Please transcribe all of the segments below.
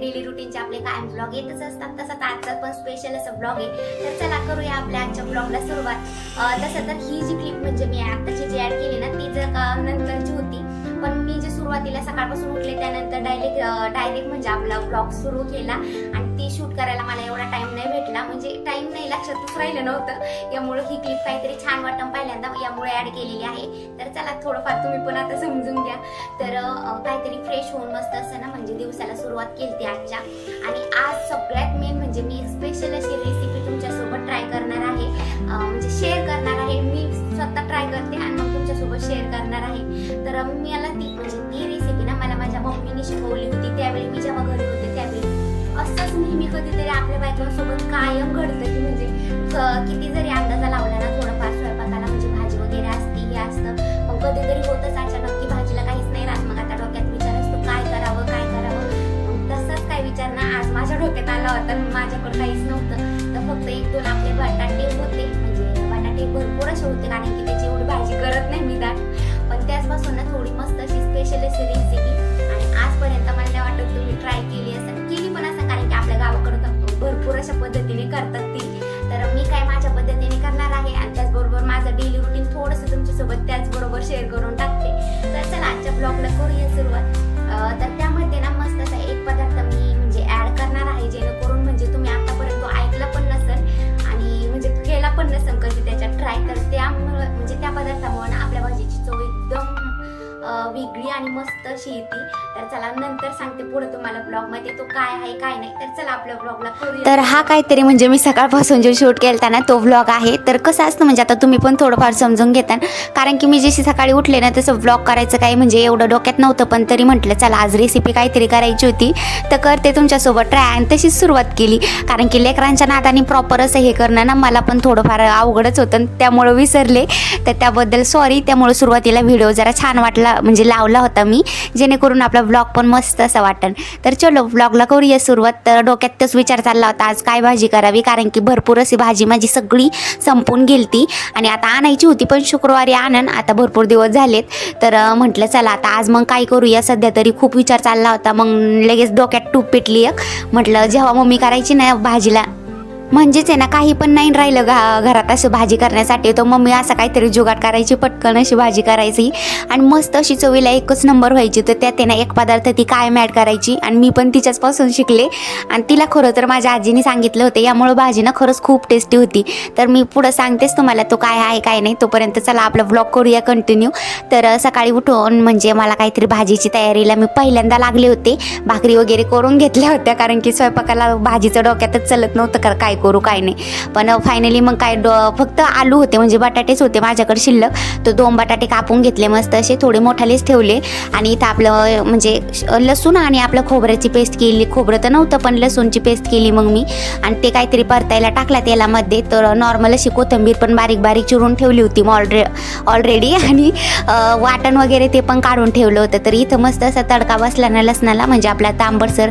Daily रुटीनचे आपले कायम blog येतच असतात तसंच आजचा पण स्पेशल असं ब्लॉग आहे. तर चला करूया आपल्या आजच्या ब्लॉगला सुरुवात. तसं तर ही जी क्लिप म्हणजे मी आत्ताची जी ऍड केली ना ती जर का नंतरची होती पण मी जे सुरुवातीला सकाळपासून उठले त्यानंतर डायरेक्ट डायरेक्ट म्हणजे आपला ब्लॉग सुरू केला. आणि ती शूट करायला मला एवढा टाइम नाही भेटला. म्हणजे टाइम नाही लक्षातच राहिलं नव्हतं. यामुळे ही क्लिप काहीतरी छान वाटतं पहिल्यांदा. यामुळे ऍड केलेली आहे. तर चला थोडंफार तुम्ही पण आता समजून घ्या. तर काहीतरी फ्रेश होऊन मस्त असं ना म्हणजे दिवसाला सुरुवात केली आजच्या. आणि आज सगळ्यात मेन म्हणजे मी स्पेशल अशी रेसिपी तुमच्यासोबत ट्राय करणार आहे. म्हणजे शेअर करणार आहे. मी स्वतः ट्राय करते शेअर करणार आहे. तर मला ती म्हणजे ती रेसिपी ना मला माझ्या मम्मीने शिकवली होती. त्यावेळी मी जेव्हा घरी होते त्यावेळी असंच नेहमी कधीतरी आपल्या बायकांसोबत कायम घडतं की म्हणजे किती जरी अंदाजा लावला ना थोडंफार स्वयंपाकाला म्हणजे भाजी वगैरे असते हे असतं. मग कधीतरी होतच अचानक की भाजीला काहीच नाही राहत. मग आता डोक्यात विचार असतो काय करावं काय करावं? तसंच तसाच काय विचार ना आज माझ्या डोक्यात आला होता. माझ्याकडे काहीच नव्हतं. तर फक्त एक दोन आपले बटाटे होते. म्हणजे बटाटे भरपूर असे होते कारण काळजी करत नाही मी दाट पण त्याचपासून ना थोडी मस्त अशी स्पेशल अशी रेसिपी आणि आजपर्यंत मला नाही वाटत तुम्ही ट्राय केली असेल. केली पण असं कारण की आपल्या गावाकडं भरपूर अशा पद्धतीने करतात ती. तर मी काय माझ्या पद्धतीने करणार आहे आणि त्याचबरोबर माझं डेली रुटीन थोडंसं तुमच्यासोबत त्याचबरोबर शेअर करून टाकते. तर चला आजच्या ब्लॉगला करूया सुरुवात. तर त्यामध्ये ना मस्त असा एक पदार्थ मी म्हणजे ऍड करणार आहे जेणेकरून केला त्याच्यात ट्राय तर त्यामुळं म्हणजे त्या पदार्थामुळे ना आपल्या भाजीची चव वेगळी आणि मस्त अशी येते. तर चला नंतर सांगते पुढे तुम्हाला ब्लॉगमध्ये तो काय आहे काय नाही. तर चला आपल्या ब्लॉगला तर हा काहीतरी म्हणजे मी सकाळपासून जो शूट केला ना तो ब्लॉग आहे. तर कसं असतं म्हणजे आता तुम्ही पण थोडंफार समजून घेता कारण की मी जशी सकाळी उठले ना तसं ब्लॉग करायचं काही म्हणजे एवढं डोक्यात नव्हतं. पण तरी म्हटलं चला आज रेसिपी काहीतरी करायची होती. तर करते तुमच्यासोबत ट्राय आणि तशीच सुरुवात केली. कारण की लेकरांच्या नादाने प्रॉपर असं हे करणं ना मला पण थोडंफार अवघडच होतं. आणि त्यामुळं विसरले. तर त्याबद्दल सॉरी त्यामुळे सुरुवातीला व्हिडिओ जरा छान वाटला. म्हणजे म्हणजे लावला होता मी जेणेकरून आपला ब्लॉग पण मस्त असं वाटेल तर चलो ब्लॉगला करूया सुरुवात. तर डोक्यात तोच विचार चालला होता आज काय भाजी करावी? कारण की भरपूर अशी भाजी माझी सगळी संपून गेलती. आणि आता आणायची होती पण शुक्रवारी आणन. आता भरपूर दिवस झालेत. तर म्हटलं चला आता आज मग काय करूया? सध्या तरी खूप विचार चालला होता. मग लगेच डोक्यात टूप पेटली एक. म्हटलं जेव्हा मम्मी करायची ना भाजीला म्हणजेच आहे ना काही पण नाही राहिलं घा घरात असं भाजी करण्यासाठी. तर मम्मी असं काहीतरी जुगाड करायची पटकन अशी भाजी करायची. आणि मस्त अशी चवीला एकच नंबर व्हायची. तर त्यात आहे ना एक पदार्थ ती कायम ॲड करायची. आणि मी पण तिच्याचपासून शिकले. आणि तिला खरं तर माझ्या आजीने सांगितलं होतं. यामुळं भाजी ना खरंच खूप टेस्टी होती. तर मी पुढं सांगतेच तुम्हाला तो काय आहे काय नाही. तोपर्यंत चला आपला ब्लॉग करूया कंटिन्यू तर सकाळी उठून म्हणजे मला काहीतरी भाजीची तयारीला मी पहिल्यांदा लागले होते. भाकरी वगैरे करून घेतल्या होत्या. कारण की स्वयंपाकाला भाजीचं डोक्यातच चलत नव्हतं का काय करू काय नाही. पण फायनली मग काय डो फक्त आलू होते म्हणजे बटाटेच होते माझ्याकडे शिल्लक. तर दोन बटाटे कापून घेतले मस्त असे थोडे मोठालेच ठेवले. आणि इथं आपलं म्हणजे लसूण आणि आपलं खोबऱ्याची पेस्ट केली. खोबरं तर नव्हतं पण लसूणची पेस्ट केली मग मी. आणि ते काहीतरी परतायला टाकला तेलामध्ये. तर नॉर्मल अशी कोथिंबीर पण बारीक बारीक चिरून ठेवली होती मग ऑलरे ऑलरेडी आणि वाटण वगैरे ते पण काढून ठेवलं होतं. तर इथं मस्त असा तडका बसला ना लसणाला म्हणजे आपला तांबडसर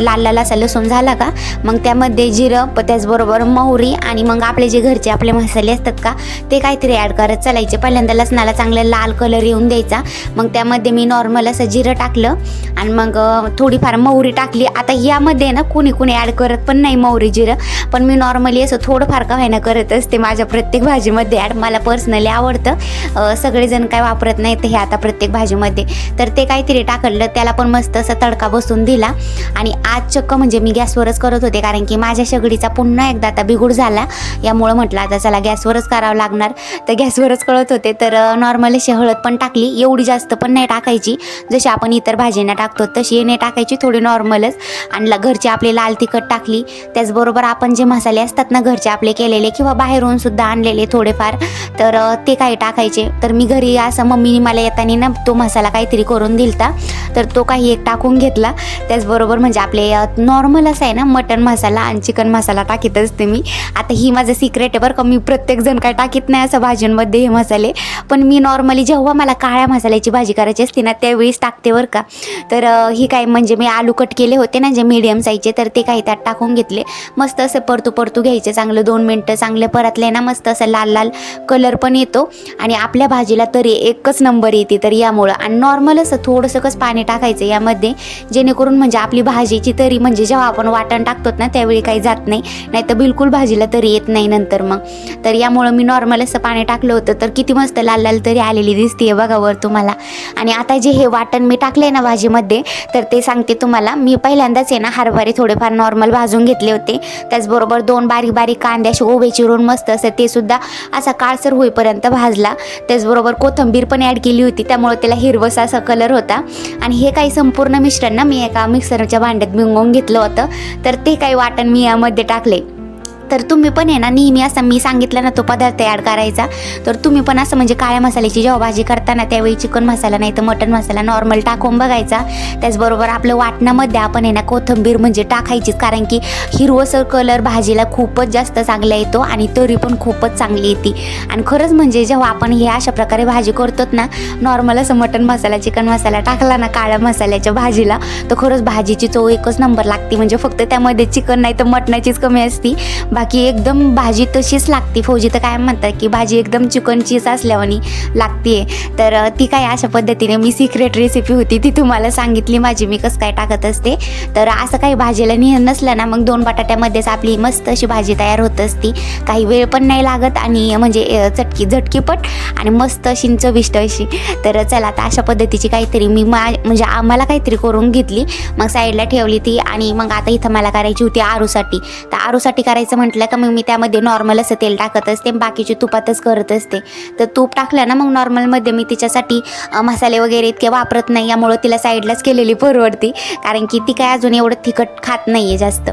लाल लाल असा लसूण झाला का? मग त्यामध्ये जिरं त्याचबरोबर मोहरी आणि मग आपले जे घरचे आपले मसाले असतात का ते काहीतरी ॲड करत चालायचे. पहिल्यांदा लसणाला चांगला लाल कलर येऊन द्यायचा. मग त्यामध्ये मी नॉर्मल असं जिरं टाकलं आणि मग थोडीफार मोहरी टाकली. आता यामध्ये ना कुणी कुणी ॲड करत पण नाही मोहरी जिरं. पण मी नॉर्मली असं थोडंफार का व्हायना करत असते माझ्या प्रत्येक भाजीमध्ये ॲड मला पर्सनली आवडतं. सगळेजण काय वापरत नाहीत हे आता प्रत्येक भाजीमध्ये. तर ते काहीतरी टाकलं. त्याला पण मस्त असा तडका बसून दिला. आणि आज चक्क म्हणजे मी गॅसवरच करत होते. कारण की माझ्या शेगडीचा पुन्हा एकदा आता बिघूड झाला. यामुळं म्हटलं आता चला गॅसवरच करावं लागणार. तर गॅसवरच कळत होते तर नॉर्मल अशी हळद पण टाकली. एवढी जास्त पण नाही टाकायची. जशी आपण इतर भाजींना टाकतो तशी नाही टाकायची थोडी नॉर्मलच आणि घरची आपली लाल तिखट टाकली. त्याचबरोबर आपण जे मसाले असतात ना घरचे आपले केलेले किंवा बाहेरून सुद्धा आणलेले थोडेफार तर ते काही टाकायचे. तर मी घरी असं मम्मीने मला येताना ना तो मसाला काहीतरी करून दिलता. तर तो काही एक टाकून घेतला. त्याचबरोबर म्हणजे आपले नॉर्मल असं आहे ना मटन मसाला आणि चिकन मसाला टाकीत असते मी. आता ही माझं सिक्रेट आहे बरं का. मी प्रत्येकजण काय टाकीत नाही असं भाज्यांमध्ये हे मसाले. पण मी नॉर्मली जेव्हा मला काळ्या मसाल्याची भाजी करायची असते ना त्यावेळेस टाकते बरं का. तर ही काय म्हणजे मी आलू कट केले होते ना जे मीडियम साईजचे तर ते काही त्यात टाकून घेतले. मस्त असं परतू परतू घ्यायचे चांगलं दोन मिनटं चांगले परतले ना मस्त असं लाल लाल कलर पण येतो. आणि आपल्या भाजीला तरी एकच नंबर येते तर यामुळं. आणि नॉर्मल असं थोडंसं कसं पाणी टाकायचं यामध्ये जेणेकरून म्हणजे आपली भाजीची तरी म्हणजे जेव्हा आपण वाटण टाकतो ना त्यावेळी काही जात नाही. नाही तर बिलकुल भाजीला तरी येत नाही नंतर मग. तर यामुळं मी नॉर्मल असं पाणी टाकलं होतं तर किती मस्त लाल लाल तरी आलेली दिसते बघा वर तुम्हाला. आणि आता जे हे वाटण मी टाकले ना भाजीमध्ये तर ते सांगते तुम्हाला. मी पहिल्यांदाच आहे ना हरभरे थोडेफार नॉर्मल भाजून घेतले होते. त्याचबरोबर दोन बारीक बारीक कांदे असे उभे चिरून मस्त असं ते सुद्धा असा काळसर होईपर्यंत भाजला. त्याचबरोबर कोथिंबीर पण ॲड केली होती त्यामुळे त्याला हिरवसा असा कलर होता. आणि हे काही संपूर्ण मिश्रण ना मी एका मिक्सरच्या भांड्यात भिंगवून घेतलं होतं. तर ते काही वाटण मी यामध्ये टाकले तर तुम्ही पण आहे ना नेहमी असं मी सांगितलं ना तो पदार्थ ॲड करायचा. तर तुम्ही पण असं म्हणजे काळ्या मसाल्याची जेव्हा भाजी करताना त्यावेळी चिकन मसाला नाही तर मटन मसाला नॉर्मल टाकून बघायचा. त्याचबरोबर आपलं वाटणामध्ये आपण आहे ना कोथिंबीर म्हणजे टाकायचीच कारण की हिरवसर कलर भाजीला खूपच जास्त चांगला येतो आणि तरी पण खूपच चांगली येते. आणि खरंच म्हणजे जेव्हा आपण हे अशा प्रकारे भाजी करतो ना नॉर्मल असं मटन मसाला चिकन मसाला टाकला ना काळ्या मसाल्याच्या भाजीला तर खरंच भाजीची चव एकच नंबर लागते. म्हणजे फक्त त्यामध्ये चिकन नाही तर मटणाचीच कमी असती. बाकी एकदम भाजी तशीच लागते. फौजी तर काय म्हणतात की भाजी एकदम चिकनचीच असल्यावानी लागते तर ती काय अशा पद्धतीने मी सिक्रेट रेसिपी होती ती तुम्हाला सांगितली. माझी मी कसं काय टाकत असते. तर असं काही भाजीला निय नसलं ना मग दोन बटाट्यामध्येच आपली मस्त अशी भाजी तयार होत असती. काही वेळ पण नाही लागत आणि म्हणजे चटकी झटकीपट आणि मस्त अशी चविष्ट अशी. तर चला आता अशा पद्धतीची काहीतरी मी मा म्हणजे आम्हाला काहीतरी करून घेतली. मग साईडला ठेवली ती आणि मग आता इथं मला करायची होती आरूसाठी. तर आरूसाठी करायचं म्हटलं का मग मी त्यामध्ये नॉर्मल असं तेल टाकत असते बाकीचे तुपातच करत असते. तर तूप टाकलं ना मग नॉर्मलमध्ये मी तिच्यासाठी मसाले वगैरे इतके वापरत नाही यामुळं तिला साईडलाच केलेली परवडती. कारण की ती काय अजून एवढं तिखट खात नाही आहे जास्त.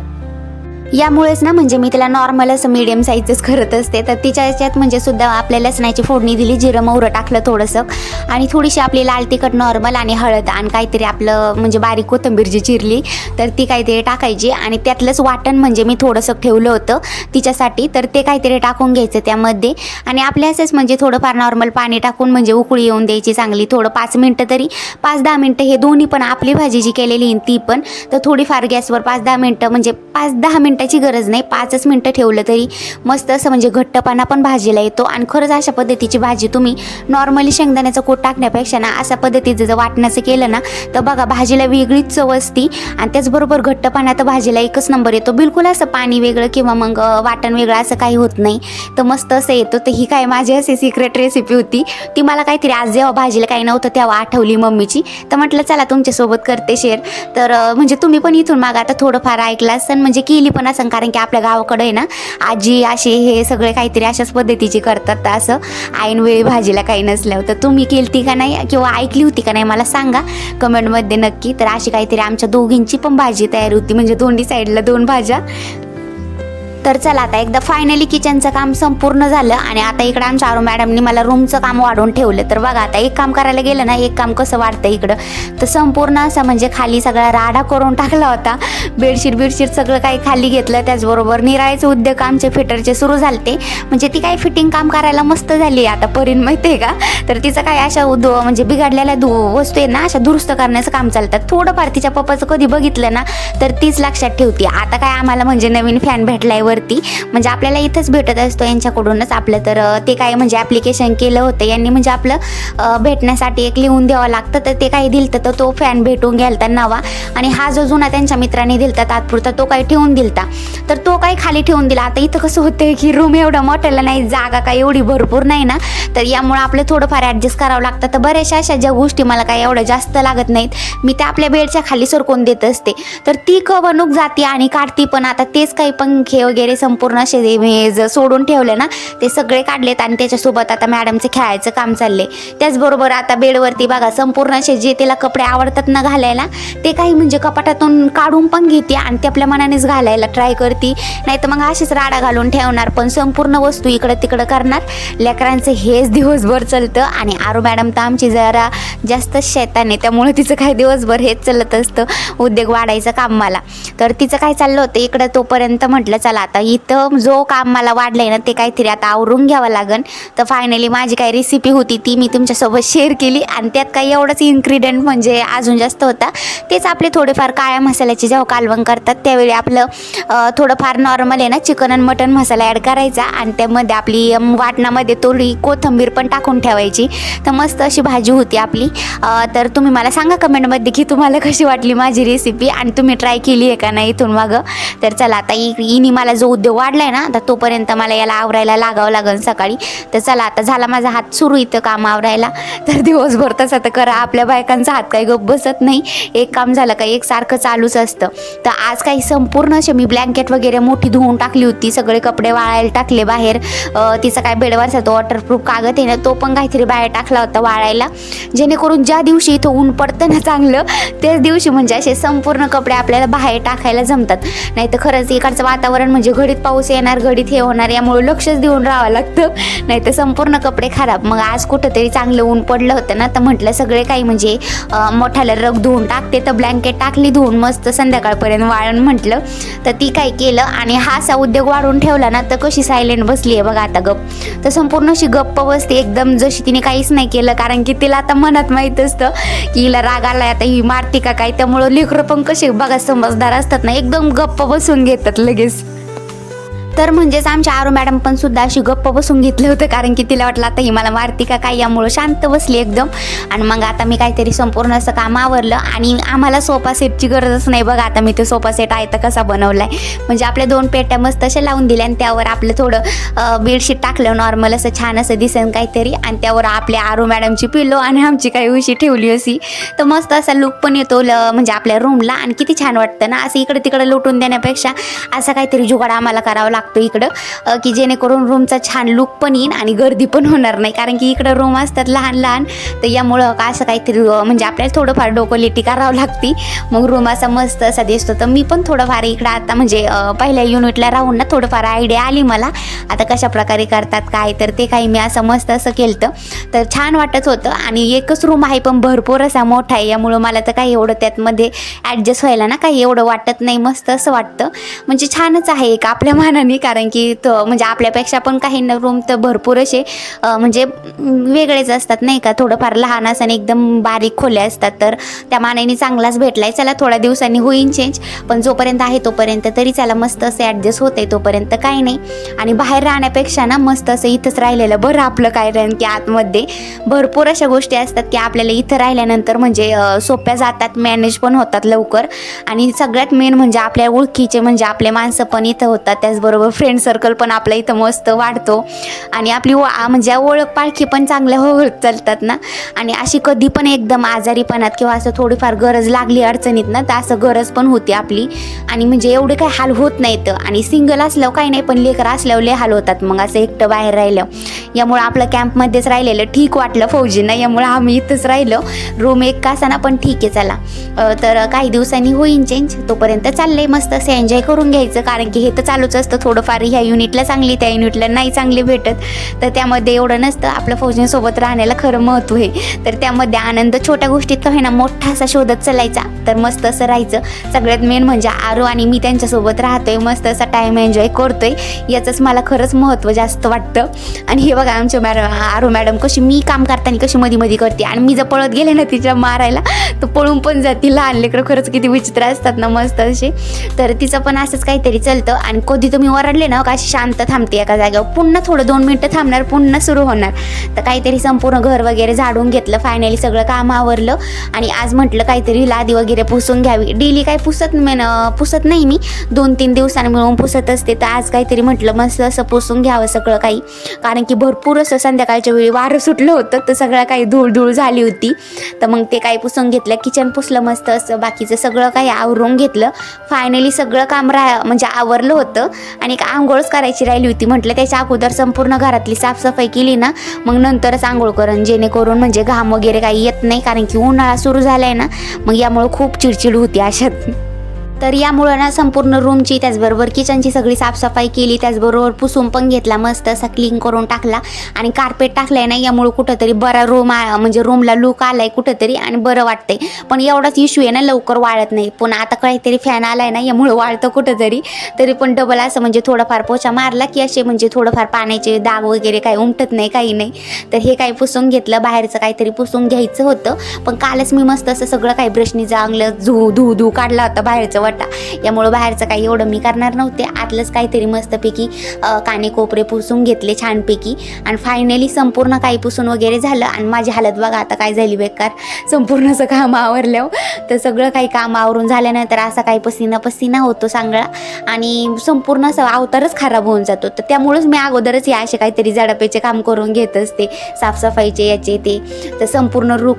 यामुळेच ना म्हणजे मी तिला नॉर्मल असं मीडियम साईजच करत असते. तर तिच्या याच्यात म्हणजे सुद्धा आपल्या लसणाची फोडणी दिली जिरं मोहरं टाकलं थोडंसं. आणि थोडीशी आपली लाल तिखट नॉर्मल आणि हळद आणि काहीतरी आपलं म्हणजे बारीक कोथंबीर जी चिरली तर ती काहीतरी टाकायची. आणि त्यातलंच वाटण म्हणजे मी थोडंसं ठेवलं होतं तिच्यासाठी तर ते काहीतरी टाकून घ्यायचं त्यामध्ये. आणि आपल्या असंच म्हणजे थोडंफार नॉर्मल पाणी टाकून म्हणजे उकळी येऊन द्यायची चांगली थोडं पाच मिनटं तरी. पाच दहा मिनटं हे दोन्ही पण आपली भाजी जी केलेली आहे ती पण. तर थोडीफार गॅसवर पाच दहा मिनटं म्हणजे पाच दहा मिनटाची गरज नाही. पाचच मिनटं ठेवलं तरी मस्त असं म्हणजे घट्टपणा पण भाजीला येतो. आणि खरंच अशा पद्धतीची भाजी तुम्ही नॉर्मली शेंगदाण्याचं कोट टाकण्यापेक्षा ना अशा पद्धतीचं जर वाटण्याचं केलं ना तर बघा भाजीला वेगळीच चव असती. आणि त्याचबरोबर घट्टपणा तर भाजीला एकच नंबर येतो. बिलकुल असं पाणी वेगळं किंवा मग वाटण वेगळं असं काही होत नाही. तर मस्त असं येतं. तर ही काय माझी अशी सिक्रेट रेसिपी होती. ती मला काहीतरी आज जेव्हा भाजीला काही नव्हतं तेव्हा आठवली मम्मीची. तर म्हटलं चला तुमच्यासोबत करते शेअर तर म्हणजे तुम्ही पण इथून मागा. आता थोडंफार ऐकलं असन म्हणजे केली पण असं कारण की आपल्या गावाकडे आहे ना आजी अशी हे सगळे काहीतरी अशाच पद्धतीची करतात. असं ऐनवेळी भाजीला काही नसल्यावर. तर तुम्ही केलती का नाही किंवा ऐकली होती का नाही मला सांगा. कमेंटमध्ये नक्की. तर अशी काहीतरी आमच्या दोघींची पण भाजी तयार होती. म्हणजे दोन्ही साईडला दोन भाज्या. तर चला आता एकदा फायनली किचनचं काम संपूर्ण झालं आणि आता इकडं आमच्या आरू मॅडमनी मला रूमचं काम वाढवून ठेवलं. तर बघा आता एक काम करायला गेलं ना एक काम कसं वाढतं इकडं. तर संपूर्ण असं म्हणजे खाली सगळा राडा करून टाकला होता. बेडशीट बिडशीट सगळं काही खाली घेतलं. त्याचबरोबर निराळेचे उद्योग आमचे फिटरचे सुरू झालते. म्हणजे ती काही फिटिंग काम करायला मस्त झाली आता परीन माहिती आहे का? तर तिचं काय अशा उद म्हणजे बिघडलेल्या दु वस्तू आहे ना अशा दुरुस्त करण्याचं काम चालतात थोडंफार तिच्या पप्पाचं कधी बघितलं ना तर तीच लक्षात ठेवते. आता काय आम्हाला म्हणजे नवीन फॅन भेटलाय वरती. म्हणजे आपल्याला इथंच भेटत असतो यांच्याकडूनच आपलं. तर ते काय म्हणजे ॲप्लिकेशन केलं होतं यांनी म्हणजे आपलं भेटण्यासाठी एक लिहून द्यावं लागतं. तर ते काही दिलं तर तो फॅन भेटून घ्यायला नवा. आणि हा जो जुना त्यांच्या मित्राने दिलता तात्पुरता तो काही ठेवून दिलता. तर तो काही खाली ठेवून दिला. आता इथं कसं होतं की रूम एवढा मोठ्याला नाही जागा काही एवढी भरपूर नाही ना. तर यामुळे आपलं थोडंफार ॲडजस्ट करावं लागतं. तर बऱ्याचशा अशा ज्या गोष्टी मला काही एवढ्या जास्त लागत नाहीत. मी त्या आपल्या बेडच्या खाली सरकून देत असते. तर ती कवणूक जाते आणि काढती पण. आता तेच काही पंखे वगैरे वगैरे संपूर्ण असे मी सोडून ठेवले ना ते सगळे काढलेत आणि त्याच्यासोबत आता मॅडमचं खेळायचं काम चालले त्याचबरोबर आता बेडवरती बघा संपूर्ण असे जे तिला कपडे आवडतात ना घालायला ते काही म्हणजे कपाटातून काढून पण घेते आणि ते आपल्या मनानेच घालायला ट्राय करते. नाही तर मग अशीच राडा घालून ठेवणार पण संपूर्ण वस्तू इकडं तिकडं करणार. लेकरांचं हेच दिवसभर चालतं आणि आरू मॅडम तर आमची जरा जास्त शेताने त्यामुळे तिचं काय दिवसभर हेच चालत असतं. उद्योग वाढायचं काम मला. तर तिचं काय चाललं होतं इकडं तोपर्यंत म्हटलं चला आता इथं जो काम मला वाढलंय ना ते काहीतरी आता आवरून घ्यावं लागन. तर फायनली माझी काही रेसिपी होती ती मी तुमच्यासोबत शेअर केली. आणि त्यात काही एवढंच इन्ग्रेडियंट म्हणजे अजून जास्त होता. तेच आपले थोडेफार काळ्या मसाल्याचे जेव्हा कालवण करतात त्यावेळी आपलं थोडंफार नॉर्मल आहे ना चिकन आणि मटन मसाला ॲड करायचा. आणि त्यामध्ये आपली वाटणामध्ये थोडी कोथिंबीर पण टाकून ठेवायची. तर मस्त अशी भाजी होती आपली. तर तुम्ही मला सांगा कमेंटमध्ये की तुम्हाला कशी वाटली माझी रेसिपी आणि तुम्ही ट्राय केली आहे का नाही इथून मागं? तर चला आता इनी मला जो उद्योग वाढलाय ना आता तोपर्यंत मला याला आवरायला लागावं लागेल सकाळी. तर चला आता झाला माझा हात सुरू इथं काम आवरायला. तर दिवसभर तसं तर करा आपल्या बायकांचा हात काही गप बसत नाही. एक काम झालं का एक सारखं चालूच असतं. तर आज काही संपूर्ण असे मी ब्लँकेट वगैरे मोठी धुवून टाकली होती सगळे कपडे वाळायला टाकले बाहेर. तिचं तिचा काय बेडवरचा तो वॉटरप्रूफ कागद आहे ना तो पण काहीतरी बाहेर टाकला होता वाळायला. जेणेकरून ज्या दिवशी इथं ऊन पडतं ना चांगलं त्याच दिवशी म्हणजे असे संपूर्ण कपडे आपल्याला बाहेर टाकायला जमतात. नाही तर खरंच इकडचं वातावरण म्हणजे म्हणजे घडीत पाऊस येणार घडीत हे होणार यामुळे लक्षच देऊन राहावं लागतं. नाही तर संपूर्ण कपडे खराब. मग आज कुठंतरी चांगलं ऊन पडलं होतं ना तर म्हटलं सगळे काही म्हणजे मोठ्याला रग धुवून टाकते तर ब्लँकेट टाकली धुवून मस्त संध्याकाळपर्यंत वाळण म्हटलं. तर ती काय केलं आणि हा असा उद्योग वाढून ठेवला ना तर कशी सायलेंट बसली आहे बघा आता गप. तर संपूर्ण अशी गप्प बसते एकदम जशी तिने काहीच नाही केलं कारण की तिला आता मनात माहीत असतं की हिला राग आला आता ही मारते का काय त्यामुळं लेकरं पण कसे बघा समजदार असतात ना एकदम गप्प बसून घेतात लगेच. तर म्हणजेच आमच्या आरो मॅडम पण सुद्धा अशी गप्प बसून घेतलं होतं कारण की तिला वाटलं आता ही मला मारती का काय यामुळं शांत बसली एकदम. आणि मग आता मी काहीतरी संपूर्ण असं काम आवरलं आणि आम्हाला सोफा सेटची गरजच नाही बघा आता मी ते सोफा सेट आहे तर कसा बनवला आहे म्हणजे आपल्या दोन पेट्या मस्त अशा लावून दिल्या आणि त्यावर आपलं थोडं बेडशीट टाकलं नॉर्मल असं छान असं दिसेल काहीतरी. आणि त्यावर आपल्या आरो मॅडमची पिलो आणि आमची काही उशी ठेवली अशी. तर मस्त असा लुक पण येतो ल- म्हणजे आपल्या रूमला आणि किती छान वाटतं ना असं इकडे तिकडे लुटून देण्यापेक्षा असं काहीतरी जुगाड आम्हाला करावं लागतो इकडं की जेणेकरून रूमचा छान लुक पण येईन आणि गर्दी पण होणार नाही. कारण की इकडं रूम असतात लहान लहान तर यामुळं का असं काहीतरी म्हणजे आपल्याला थोडंफार डोकं लिटी करावं लागते. मग रूम असा मस्त असा दिसतो. तर मी पण थोडंफार इकडं आता म्हणजे पहिल्या युनिटला राहून ना थोडंफार आयडिया आली मला. आता कशा प्रकारे करतात काय तर ते काही मी असं मस्त असं केलं तर छान वाटत होतं आणि एकच रूम आहे पण भरपूर असा मोठा आहे. यामुळं मला तर काही एवढं त्यातमध्ये ॲडजस्ट व्हायला ना काही एवढं वाटत नाही. मस्त असं वाटतं. म्हणजे छानच आहे एक आपल्या मानाने कारण की तो म्हणजे आपल्यापेक्षा पण काही रूम तर भरपूर असे म्हणजे वेगळेच असतात नाही का? थोडंफार लहान असं आणि एकदम बारीक खोल्या असतात तर त्या मानाने चांगलाच भेटलाय. चला थोड्या दिवसांनी होईन चेंज पण जोपर्यंत आहे तोपर्यंत तरी चला मस्त असं ॲडजस्ट आहे तोपर्यंत काही नाही. आणि बाहेर राहण्यापेक्षा ना मस्त असं इथंच राहिलेलं बरं आपलं काय राहील की आतमध्ये. भरपूर अशा गोष्टी असतात की आपल्याला इथं राहिल्यानंतर म्हणजे सोप्या जातात मॅनेज पण होतात लवकर. आणि सगळ्यात मेन म्हणजे आपल्या ओळखीचे म्हणजे आपले माणसं पण इथं होतात त्याचबरोबर फ्रेंड सर्कल पण आपल्या इथं मस्त वाढतो. आणि आपली ओ- म्हणजे ओळख पाळखी पण चांगल्या हो- होत चालतात ना. आणि अशी कधी पण एकदम आजारीपणात किंवा असं थोडीफार गरज लागली अडचणीत ना तर असं गरज पण होती आपली. आणि म्हणजे एवढे काही हाल होत नाहीत. आणि सिंगल असल्यावर काही नाही पण लेकर असल्यावर ले हाल होतात. मग असं एकटं बाहेर राहिलं. यामुळे आपलं कॅम्पमध्येच राहिलेलं. ठीक वाटलं फौजींना. यामुळे आम्ही इथंच राहिलो. रूम एक कासाना पण ठीक आहे चला. तर काही दिवसांनी होईन चेंज तोपर्यंत चाललंय मस्त. असं एन्जॉय करून घ्यायचं. कारण की हे तर चालूच असतं थोडंफार ह्या युनिटला चांगली त्या युनिटला नाही चांगली भेटत. तर त्यामध्ये एवढं नसतं आपलं फौजींसोबत राहण्याला खरं महत्त्व आहे. तर त्यामध्ये आनंद छोट्या गोष्टीत आहे ना मोठा असा शोधत चालायचा. तर मस्त असं राहायचं. सगळ्यात मेन म्हणजे आरो आणि मी त्यांच्यासोबत राहतोय मस्त असा टाईम एन्जॉय करतोय. याचंच मला खरंच महत्त्व जास्त वाटतं. आणि हे बघा आमच्या मॅडम आरो मॅडम कशी मी काम करताना कशी मध्ये मध्ये करते. आणि मी जर पळत गेले ना तिच्या मारायला तर पळून पण जाते लहान लेकरं खरंच किती विचित्र असतात ना मस्त असे. तर तिचं पण असंच काहीतरी चालतं. आणि कधी तुम्ही ओरडले ना हो, का अशी शांत थांबते एका जागेवर. पुन्हा थोडं दोन मिनटं थांबणार पुन्हा सुरू होणार. तर काहीतरी संपूर्ण घर वगैरे झाडून घेतलं फायनली सगळं काम आवरलं. आणि आज म्हटलं काहीतरी लादी वगैरे पुसून घ्यावी. डेली काही पुसत मी न- पुसत नाही मी. दोन तीन दिवसांनी मिळून पुसत असते. तर आज काहीतरी म्हटलं मस्त असं पुसून घ्यावं सगळं काही. कारण की भरपूर असं संध्याकाळच्या वेळी वारं सुटलं होतं तर सगळं काही धूळ धूळ झाली होती. तर मग ते काही पुसून घेतलं किचन पुसलं मस्त असं बाकीचं सगळं काही आवरून घेतलं. फायनली सगळं काम रा म्हणजे आवरलं होतं. आणि आणि एक आंघोळच करायची राहिली होती. म्हटलं त्याच्या अगोदर संपूर्ण घरातली साफसफाई केली ना मग नंतरच आंघोळ करण जेणेकरून म्हणजे घाम वगैरे काही येत नाही कारण की उन्हाळा सुरू झालाय ना मग यामुळे खूप चिडचिड होती अशात तर यामुळं ना संपूर्ण रूमची त्याचबरोबर किचनची सगळी साफसफाई केली त्याचबरोबर पुसून पण घेतला मस्त असा क्लीन करून टाकला. आणि कार्पेट टाकलाय ना यामुळं कुठंतरी बरा रूम म्हणजे रूमला लुक आलाय कुठंतरी आणि बरं वाटतंय. पण एवढाच इश्यू आहे ना लवकर वाळत नाही. पण आता काहीतरी फॅन आलाय ना यामुळं वाळतं कुठंतरी. तरी पण डबल असं म्हणजे थोडाफार पोछा मारला की असे म्हणजे थोडंफार पाण्याचे दाग वगैरे काही उमटत नाही काही नाही. तर हे काही पुसून घेतलं बाहेरचं काहीतरी पुसून घ्यायचं होतं. पण कालच मी मस्त असं सगळं काही ब्रशनी चांगलं झू धू धू काढला होता बाहेरचं वाटा. यामुळं बाहेरचं काही एवढं मी करणार नव्हते. आतलंच काहीतरी मस्तपैकी काने कोपरे पुसून घेतले छानपैकी. आणि फायनली संपूर्ण काही पुसून वगैरे झालं. आणि माझी हालत बघा आता काय झाली बेकार. संपूर्ण असं काम आवरल्यावर. तर सगळं काही काम आवरून झाल्यानंतर असा काही पसीना पसीना होतो चांगला आणि संपूर्ण असं अवतारच खराब होऊन जातो. तर त्यामुळंच मी अगोदरच या असे काहीतरी झडपेचे काम करून घेत असते. साफसफाईचे याचे ते. तर संपूर्ण रू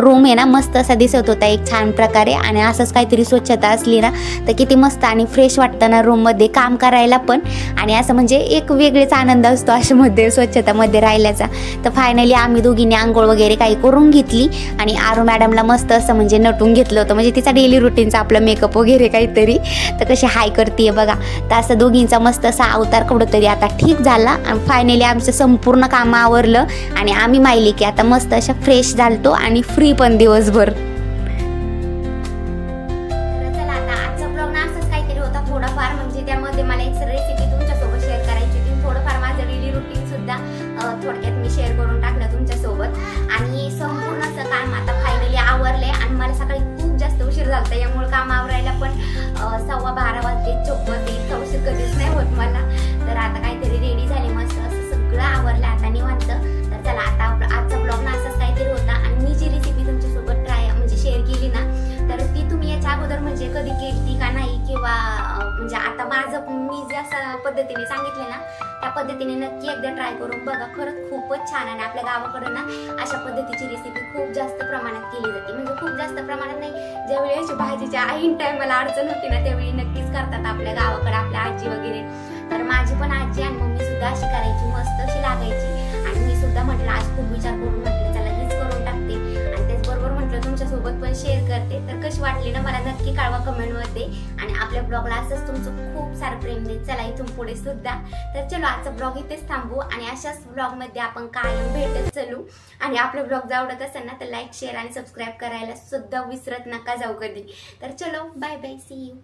रूम आहे ना मस्त असा दिसत होता एक छान प्रकारे. आणि असंच काहीतरी स्वच्छता असली ना तर किती मस्त आणि फ्रेश वाटतं ना रूममध्ये काम करायला पण. आणि असं म्हणजे एक वेगळेच आनंद असतो अशामध्ये स्वच्छतामध्ये राहिल्याचा. तर फायनली आम्ही दोघींनी आंघोळ वगैरे काही करून घेतली. आणि आरू मॅडमला मस्त असं म्हणजे नटून घेतलं होतं. म्हणजे तिचा डेली रुटीनचा आपला मेकअप वगैरे काहीतरी. तर कशी हाय करते बघा. तर असं दोघींचा मस्त असा अवतार कुठंतरी आता ठीक झाला. आणि फायनली आमचं संपूर्ण काम आवरलं. आणि आम्ही माहिली की आता मस्त अशा फ्रेश झालतो आणि फ्री पण दिवसभर. माझं मी ज्या पद्धतीने सांगितले ना त्या पद्धतीने नक्की एकदा ट्राय करून बघा. खरंच खूपच छान आणि आपल्या गावाकडं ना अशा पद्धतीची रेसिपी खूप जास्त प्रमाणात केली जाते. म्हणजे खूप जास्त प्रमाणात नाही ज्यावेळी अशी भाजीच्या ऐन टायमाला अडचण होती ना त्यावेळी नक्कीच करतात आपल्या गावाकडं आपल्या आजी वगैरे. तर माझी पण आजी आणि मम्मी सुद्धा अशी करायची मस्त अशी लागायची. आणि मी सुद्धा म्हटलं आज खूप विचार करून शेअर करते. तर कशी वाटली ना मला नक्की कळवा कमेंटमध्ये आणि आपल्या ब्लॉगला असंच तुमचं खूप सारं प्रेम देत चला इथून पुढे सुद्धा. तर चलो आजचा ब्लॉग इथेच थांबू. आणि अशाच ब्लॉगमध्ये आपण कायम भेटत चलू. आणि आपले ब्लॉग आवडत असेल ना तर लाईक शेअर आणि सबस्क्राईब करायला सुद्धा विसरत नका जाऊ कधी. तर चलो बाय बाय सी यू